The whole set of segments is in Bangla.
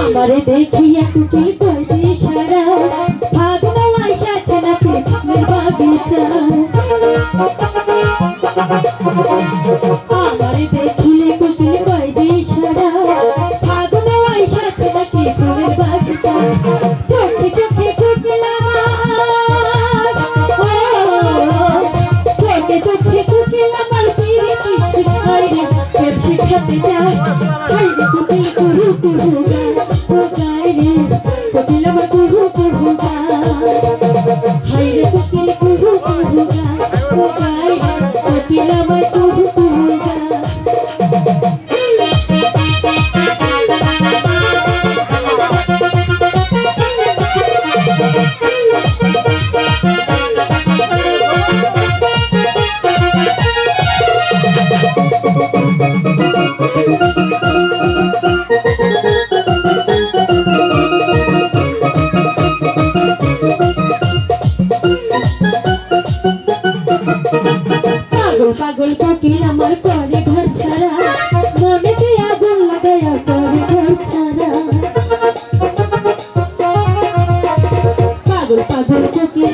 আমারে দেখিয়া কুকি বাজে সারা। ভাগনো আইসা চেনা বাগিচা। আমার দেখিলে কুকিল কয় যে সারা। ফাগুন আইসাছে নাকি ফুলের বাগিচা। চোখে চোখে কুকিল চোখে চোখে কুকিল আমার পিড়ি কিষ্টি খাইরে পেপসি খেতে চায় খাইরে কুকিল কুরু কুরু পাগল পাগল আমার করে ছাড়া। মনেতে আগুন লাগায়া পাগল পাগল কোকিল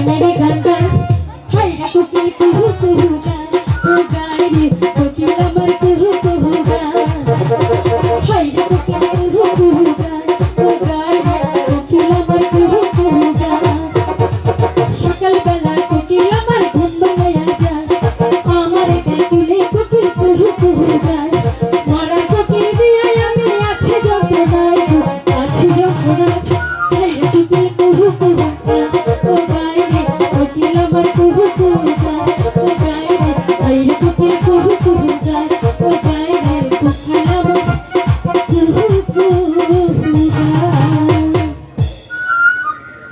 ಕನ್ನಡ